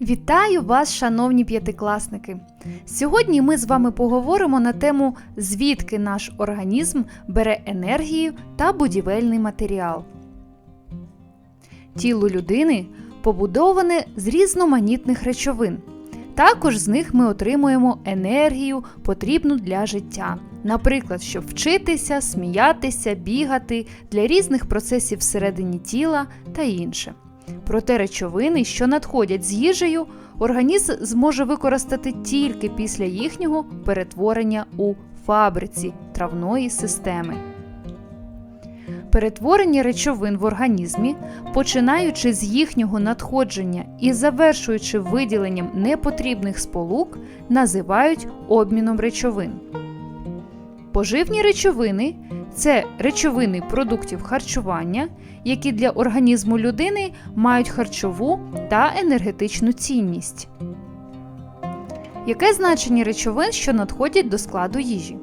Вітаю вас, шановні п'ятикласники! Сьогодні ми з вами поговоримо на тему, звідки наш організм бере енергію та будівельний матеріал. Тіло людини побудоване з різноманітних речовин. Також з них ми отримуємо енергію, потрібну для життя. Наприклад, щоб вчитися, сміятися, бігати для різних процесів всередині тіла та інше. Проте речовини, що надходять з їжею, організм зможе використати тільки після їхнього перетворення у фабриці травної системи. Перетворення речовин в організмі, починаючи з їхнього надходження і завершуючи виділенням непотрібних сполук, називають обміном речовин. Поживні речовини це речовини продуктів харчування, які для організму людини мають харчову та енергетичну цінність. Яке значення речовин, що надходять до складу їжі?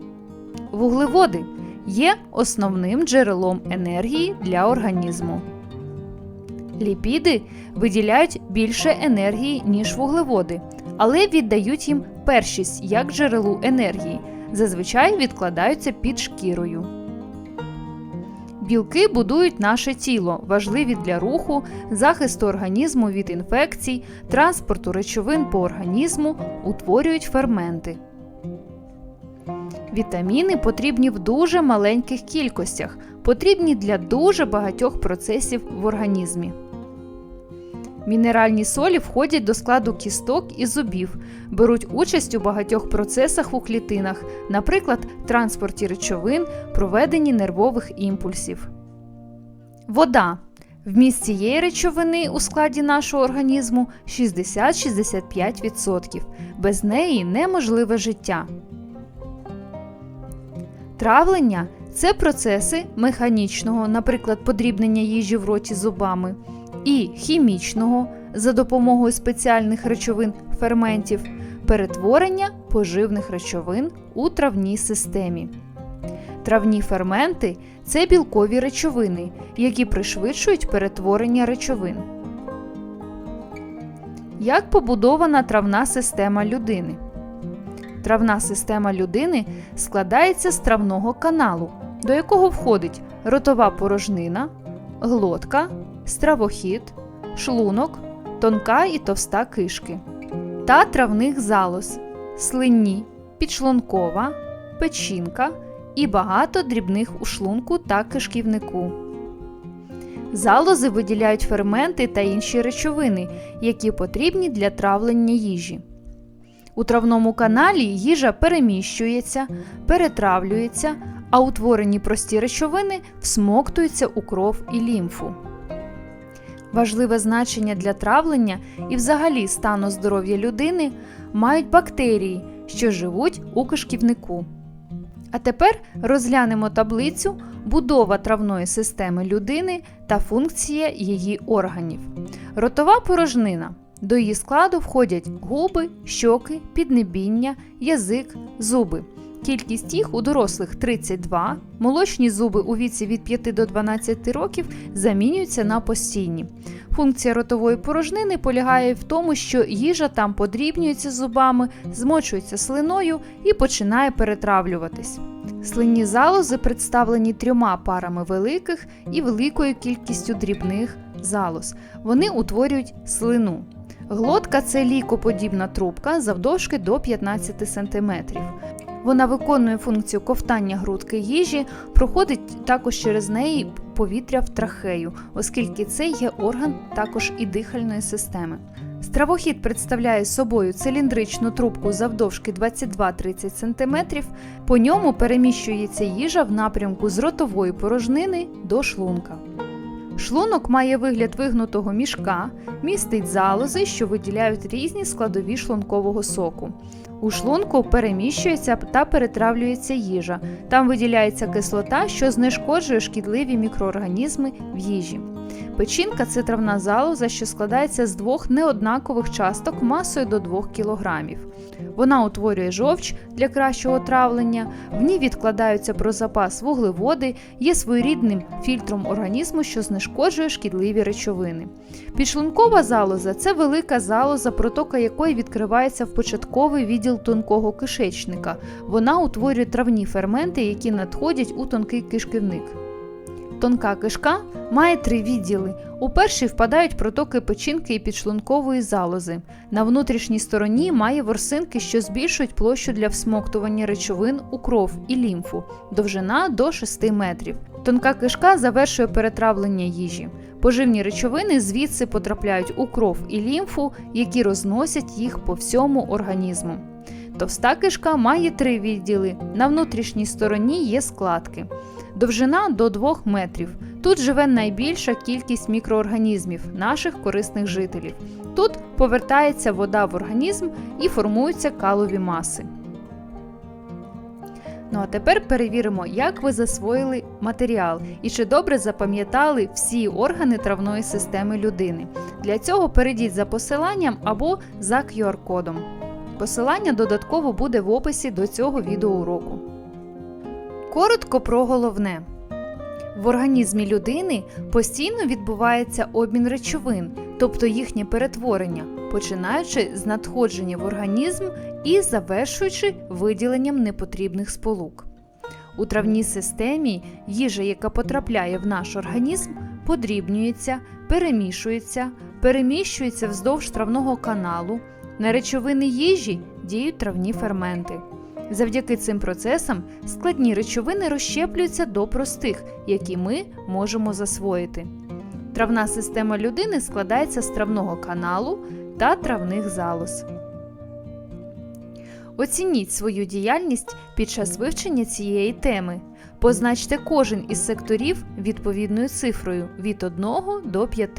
Вуглеводи є основним джерелом енергії для організму. Ліпіди виділяють більше енергії, ніж вуглеводи, але віддають їм першість як джерелу енергії, зазвичай відкладаються під шкірою. Білки будують наше тіло, важливі для руху, захисту організму від інфекцій, транспорту речовин по організму, утворюють ферменти. Вітаміни потрібні в дуже маленьких кількостях, потрібні для дуже багатьох процесів в організмі. Мінеральні солі входять до складу кісток і зубів, беруть участь у багатьох процесах у клітинах, наприклад, транспорті речовин, проведенні нервових імпульсів. Вода. Вміст цієї речовини у складі нашого організму 60-65%. Без неї неможливе життя. Травлення це процеси механічного, наприклад, подрібнення їжі в роті зубами, і хімічного за допомогою спеціальних речовин ферментів, перетворення поживних речовин у травній системі. Травні ферменти це білкові речовини, які пришвидшують перетворення речовин. Як побудована травна система людини? Травна система людини складається з травного каналу, до якого входить ротова порожнина, глотка, стравохід, шлунок, тонка і товста кишки та травних залоз, слинні, підшлункова, печінка і багато дрібних у шлунку та кишківнику. Залози виділяють ферменти та інші речовини, які потрібні для травлення їжі. У травному каналі їжа переміщується, перетравлюється, а утворені прості речовини всмоктуються у кров і лімфу. Важливе значення для травлення і взагалі стану здоров'я людини мають бактерії, що живуть у кишківнику. А тепер розглянемо таблицю будова травної системи людини та функція її органів. Ротова порожнина. До її складу входять губи, щоки, піднебіння, язик, зуби. Кількість їх у дорослих 32, молочні зуби у віці від 5 до 12 років замінюються на постійні. Функція ротової порожнини полягає в тому, що їжа там подрібнюється зубами, змочується слиною і починає перетравлюватись. Слинні залози представлені трьома парами великих і великою кількістю дрібних залоз. Вони утворюють слину. Глотка це лікоподібна трубка завдовжки до 15 см. Вона виконує функцію ковтання грудки їжі, проходить також через неї повітря в трахею, оскільки це є орган також і дихальної системи. Стравохід представляє собою циліндричну трубку завдовжки 22-30 см. По ньому переміщується їжа в напрямку з ротової порожнини до шлунка. Шлунок має вигляд вигнутого мішка, містить залози, що виділяють різні складові шлункового соку. У шлунку переміщується та перетравлюється їжа. Там виділяється кислота, що знешкоджує шкідливі мікроорганізми в їжі. Печінка це травна залоза, що складається з двох неоднакових часток масою до 2 кг. Вона утворює жовч для кращого травлення, в ній відкладаються про запас вуглеводи, є своєрідним фільтром організму, що знешкоджує шкідливі речовини. Підшлункова залоза це велика залоза, протока якої відкривається в початковий відділ тонкого кишечника. Вона утворює травні ферменти, які надходять у тонкий кишківник. Тонка кишка має три відділи. У перший впадають протоки печінки і підшлункової залози. На внутрішній стороні має ворсинки, що збільшують площу для всмоктування речовин у кров і лімфу, довжина до 6 метрів. Тонка кишка завершує перетравлення їжі. Поживні речовини звідси потрапляють у кров і лімфу, які розносять їх по всьому організму. Товста кишка має три відділи. На внутрішній стороні є складки. Довжина до 2 метрів. Тут живе найбільша кількість мікроорганізмів, наших корисних жителів. Тут повертається вода в організм і формуються калові маси. Ну а тепер перевіримо, як ви засвоїли матеріал і чи добре запам'ятали всі органи травної системи людини. Для цього перейдіть за посиланням або за QR-кодом. Посилання додатково буде в описі до цього відеоуроку. Коротко про головне. В організмі людини постійно відбувається обмін речовин, тобто їхнє перетворення, починаючи з надходження в організм і завершуючи виділенням непотрібних сполук. У травній системі їжа, яка потрапляє в наш організм, подрібнюється, перемішується, переміщується вздовж травного каналу. На речовини їжі діють травні ферменти. Завдяки цим процесам складні речовини розщеплюються до простих, які ми можемо засвоїти. Травна система людини складається з травного каналу та травних залоз. Оцініть свою діяльність під час вивчення цієї теми. Позначте кожен із секторів відповідною цифрою від 1 до 5.